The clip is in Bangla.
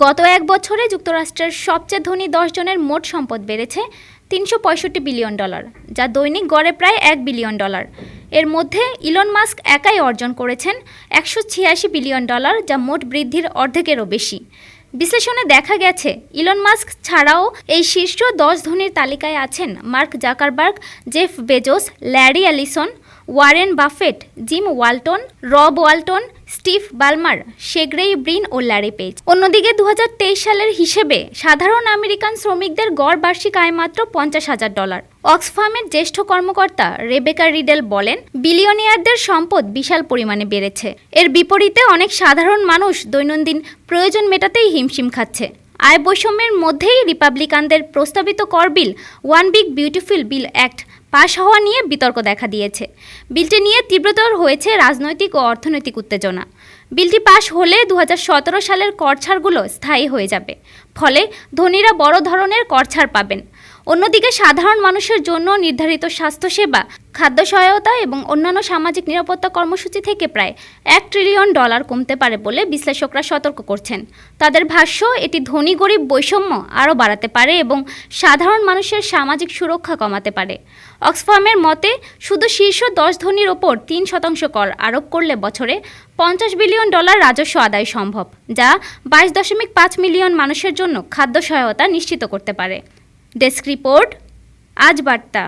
গত এক বছরে যুক্তরাষ্ট্রের সবচেয়ে ধনী জনের মোট সম্পদ বেড়েছে তিনশো পঁয়ষট্টি বিলিয়ন ডলার, যা দৈনিক গড়ে প্রায় এক বিলিয়ন ডলার। এর মধ্যে ইলন মাস্ক একাই অর্জন করেছেন একশো ছিয়াশি বিলিয়ন ডলার, যা মোট বৃদ্ধির অর্ধেকেরও বেশি। বিশ্লেষণে দেখা গেছে, ইলন মাস্ক ছাড়াও এই শীর্ষ দশ ধনীর তালিকায় আছেন Mark Zuckerberg, Jeff Bezos, Larry Ellison, Warren Buffett, Jim Walton, Rob Walton Steve Ballmer, শেগ্রেই Brin ও ল্যারি পেজ। অন্যদিকে দু হাজার তেইশ সালের হিসেবে সাধারণ আমেরিকান শ্রমিকদের গড় বার্ষিক আয় মাত্র পঞ্চাশ হাজার ডলার। অক্সফার্মের জ্যেষ্ঠ কর্মকর্তা রেবেকা রিডেল বলেন, বিলিয়নিয়ারদের সম্পদ বিশাল পরিমাণে বেড়েছে। এর বিপরীতে অনেক সাধারণ মানুষ দৈনন্দিন প্রয়োজন মেটাতেই হিমশিম খাচ্ছে। আয় বৈষম্যের মধ্যেই রিপাবলিকানদের প্রস্তাবিত কর bill, one big beautiful bill act pass হওয়া নিয়ে বিতর্ক দেখা দিয়েছে। বিলটি নিয়ে তীব্রতর হয়েছে রাজনৈতিক ও অর্থনৈতিক উত্তেজনা। বিলটি পাশ হলে দু হাজার সতেরো সালের করছাড়গুলো স্থায়ী হয়ে যাবে। ফলে ধনীরা বড় ধরনের করছাড় পাবেন। অন্যদিকে সাধারণ মানুষের জন্য নির্ধারিত স্বাস্থ্যসেবা, খাদ্য সহায়তা এবং অন্যান্য সামাজিক নিরাপত্তা কর্মসূচি থেকে প্রায় এক ট্রিলিয়ন ডলার কমতে পারে বলে বিশ্লেষকরা সতর্ক করছেন। তাদের ভাষ্য, এটি ধনী গরিব বৈষম্য আরও বাড়াতে পারে এবং সাধারণ মানুষের সামাজিক সুরক্ষা কমাতে পারে। অক্সফার্মের মতে, শুধু শীর্ষ দশ ধনীর ওপর তিন শতাংশ কর আরোপ করলে বছরে পঞ্চাশ বিলিয়ন ডলার রাজস্ব আদায় সম্ভব, যা বাইশ দশমিক পাঁচ মিলিয়ন মানুষের জন্য খাদ্য সহায়তা নিশ্চিত করতে পারে। ডেস্ক রিপোর্ট, আজ বার্তা।